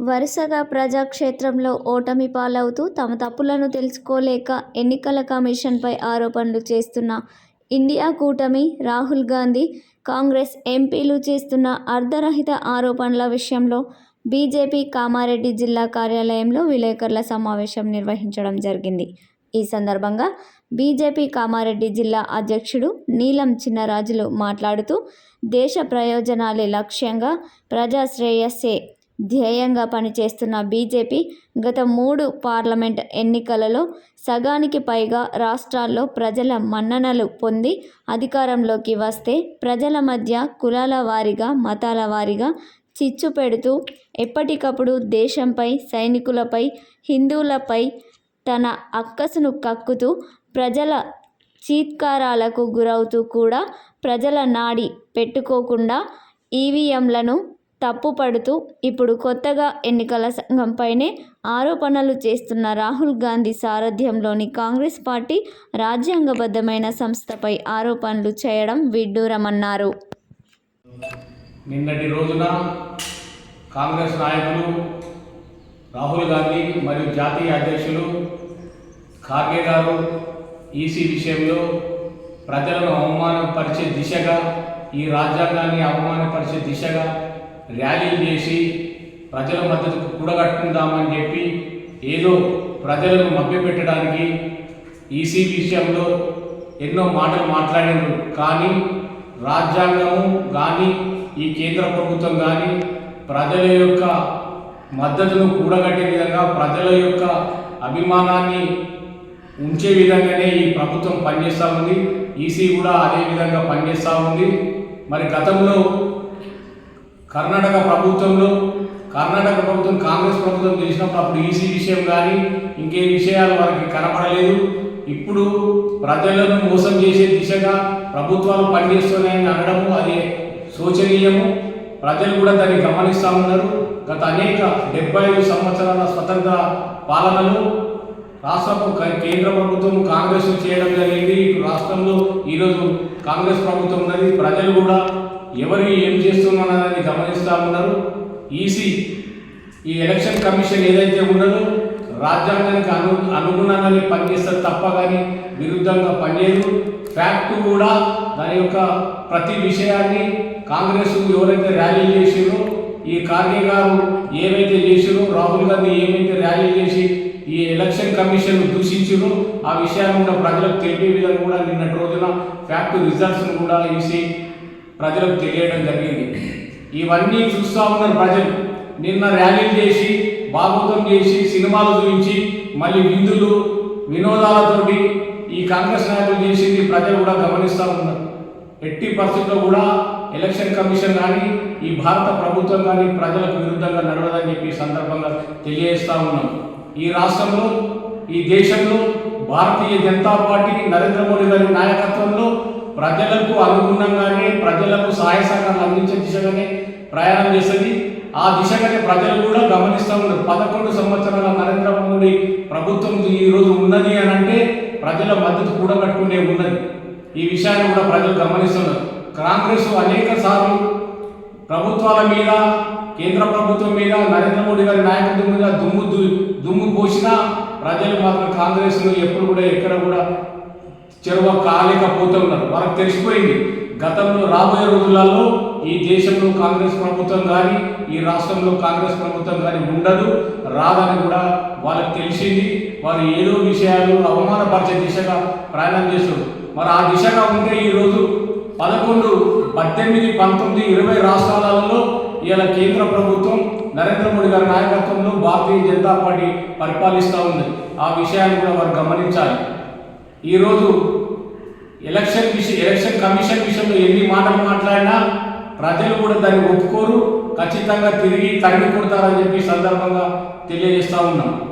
వరుసగా ప్రజాక్షేత్రంలో ఓటమి పాలవుతూ తమ తప్పులను తెలుసుకోలేక ఎన్నికల కమిషన్పై ఆరోపణలు చేస్తున్న ఇండియా కూటమి రాహుల్ గాంధీ కాంగ్రెస్ ఎంపీలు చేస్తున్న అర్ధరహిత ఆరోపణల విషయంలో బీజేపీ కామారెడ్డి జిల్లా కార్యాలయంలో విలేకరుల సమావేశం నిర్వహించడం జరిగింది. ఈ సందర్భంగా బీజేపీ కామారెడ్డి జిల్లా అధ్యక్షుడు నీలం చిన్నరాజులు మాట్లాడుతూ దేశ ప్రయోజనాలే లక్ష్యంగా ప్రజాశ్రేయస్సే ధ్యేయంగా పనిచేస్తున్న బీజేపీ గత మూడు పార్లమెంట్ ఎన్నికలలో సగానికి పైగా రాష్ట్రాల్లో ప్రజల మన్ననలు పొంది అధికారంలోకి వస్తే ప్రజల మధ్య కులాల వారీగా మతాల వారీగా చిచ్చు పెడుతూ ఎప్పటికప్పుడు దేశంపై సైనికులపై హిందువులపై తన అక్కసును కక్కుతూ ప్రజల చీత్కారాలకు గురవుతూ కూడా ప్రజల నాడి పెట్టుకోకుండా ఈవీఎంలను తప్పుపడుతూ ఇప్పుడు కొత్తగా ఎన్నికల సంఘంపైనే ఆరోపణలు చేస్తున్న రాహుల్ గాంధీ సారథ్యంలోని కాంగ్రెస్ పార్టీ రాజ్యాంగబద్ధమైన సంస్థపై ఆరోపణలు చేయడం విడ్డూరమన్నారు. నిన్నటి రోజున కాంగ్రెస్ నాయకులు రాహుల్ గాంధీ మరియు జాతీయ అధ్యక్షులు ఖార్గే గారు ఈసీ విషయంలో ప్రజలను అవమానపరిచే దిశగా ఈ రాజ్యాంగాన్ని అవమానపరిచే దిశగా ర్యాలీ చేసి ప్రజల మద్దతు కూడగట్టుకుందామని చెప్పి ఏదో ప్రజలను మభ్యపెట్టడానికి ఈసీ విషయంలో ఎన్నో మాటలు మాట్లాడారు. కానీ రాజ్యాంగము కానీ ఈ కేంద్ర ప్రభుత్వం కానీ ప్రజల యొక్క మద్దతును కూడగట్టే విధంగా ప్రజల యొక్క అభిమానాన్ని ఉంచే విధంగానే ఈ ప్రభుత్వం పనిచేస్తూ ఉంది. ఈసీ కూడా అదే విధంగా పనిచేస్తూ ఉంది. మరి గతంలో కర్ణాటక ప్రభుత్వంలో కర్ణాటక ప్రభుత్వం కాంగ్రెస్ ప్రభుత్వం చేసినప్పుడు అప్పుడు ఈసీ విషయం కానీ ఇంకే విషయాలు వారికి కనపడలేదు ఇప్పుడు ప్రజలను మోసం చేసే దిశగా ప్రభుత్వాలు పనిచేస్తున్నాయని అనడము అది శోచనీయము. ప్రజలు కూడా దాన్ని గమనిస్తూ ఉన్నారు. గత అనేక డెబ్బై ఐదు సంవత్సరాల స్వతంత్ర పాలనలో రాష్ట్ర కేంద్ర ప్రభుత్వం కాంగ్రెస్ చేయడం జరిగింది. రాష్ట్రంలో ఈరోజు కాంగ్రెస్ ప్రభుత్వం ఉన్నది. ప్రజలు కూడా ఎవరు ఏం చేస్తున్నారని గమనిస్తూ ఉన్నారు. ఈసీ ఈ ఎలక్షన్ కమిషన్ ఏదైతే ఉన్నదో రాజ్యాంగానికి అను అనుగుణంగానే పనిచేస్తారు తప్ప కానీ విరుద్ధంగా పనిచేయదు. ఫ్యాక్ట్ కూడా దాని యొక్క ప్రతి విషయాన్ని కాంగ్రెస్ ఎవరైతే ర్యాలీ చేసిరో ఈ ఖార్గే గారు ఏమైతే చేసిరో రాహుల్ గాంధీ ఏమైతే ర్యాలీ చేసి ఈ ఎలక్షన్ కమిషన్ దూషించారో ఆ విషయాన్ని కూడా ప్రజలకు తెలిపే విధంగా కూడా నిన్నటి రోజున ఫ్యాక్ట్ రిజల్ట్స్ను కూడా ఈసీ ప్రజలకు తెలియడం జరిగింది. ఇవన్నీ చూస్తూ ఉన్నారు ప్రజలు. నిన్న ర్యాలీలు చేసి భాగవతం చేసి సినిమాలు చూపించి మళ్ళీ విందులు వినోదాలతోటి ఈ కాంగ్రెస్ నాయకులు చేసింది ప్రజలు కూడా గమనిస్తూ ఉన్నారు. ఎట్టి పరిస్థితుల్లో కూడా ఎలక్షన్ కమిషన్ కానీ ఈ భారత ప్రభుత్వం కానీ ప్రజలకు విరుద్ధంగా నడవదని చెప్పి సందర్భంగా తెలియజేస్తా ఉన్నాం. ఈ రాష్ట్రంలో ఈ దేశంలో భారతీయ జనతా పార్టీ నరేంద్ర మోడీ గారి నాయకత్వంలో ప్రజలకు అనుగుణంగానే ప్రజలకు సహాయ సహకారాలు అందించే దిశగానే ప్రయాణం చేస్తుంది. ఆ దిశగానే ప్రజలు కూడా గమనిస్తూ ఉన్నారు. పదకొండు సంవత్సరాల నరేంద్ర మోడీ ప్రభుత్వం ఈ రోజు ఉన్నది అని అంటే ప్రజల మద్దతు కూడగట్టుకునే ఉన్నది. ఈ విషయాన్ని కూడా ప్రజలు గమనిస్తున్నారు కాంగ్రెస్ అనేక సార్లు ప్రభుత్వాల మీద కేంద్ర ప్రభుత్వం మీద నరేంద్ర మోడీ గారి నాయకత్వం మీద దుమ్ము దు- దుమ్ము పోసినా ప్రజలు మాత్రం కాంగ్రెస్ను ఎప్పుడు కూడా ఎక్కడ కూడా చెరువ కాలేకపోతున్నారు వాళ్ళకి తెలిసిపోయింది గతంలో రాబోయే రోజులలో ఈ దేశంలో కాంగ్రెస్ ప్రభుత్వం కానీ ఈ రాష్ట్రంలో కాంగ్రెస్ ప్రభుత్వం కానీ ఉండదు రాదని కూడా వాళ్ళకి తెలిసింది. వారు ఏదో విషయాలు అవమానపరిచే దిశగా ప్రయాణం చేస్తారు మరి ఆ దిశగా ఉంటే ఈరోజు పదకొండు పద్దెనిమిది పంతొమ్మిది ఇరవై రాష్ట్రాలలో ఇలా కేంద్ర ప్రభుత్వం నరేంద్ర మోడీ గారి నాయకత్వంలో భారతీయ జనతా పార్టీ పరిపాలిస్తూ ఉంది. ఆ విషయాన్ని కూడా వారు గమనించాలి. ఈరోజు ఎలక్షన్ విషయం ఎలక్షన్ కమిషన్ విషయంలో ఎన్ని మాటలు మాట్లాడినా ప్రజలు కూడా దాన్ని ఒప్పుకోరు. ఖచ్చితంగా తిరిగి తరిమి కొడతారని చెప్పి సందర్భంగా తెలియజేస్తా ఉన్నాం.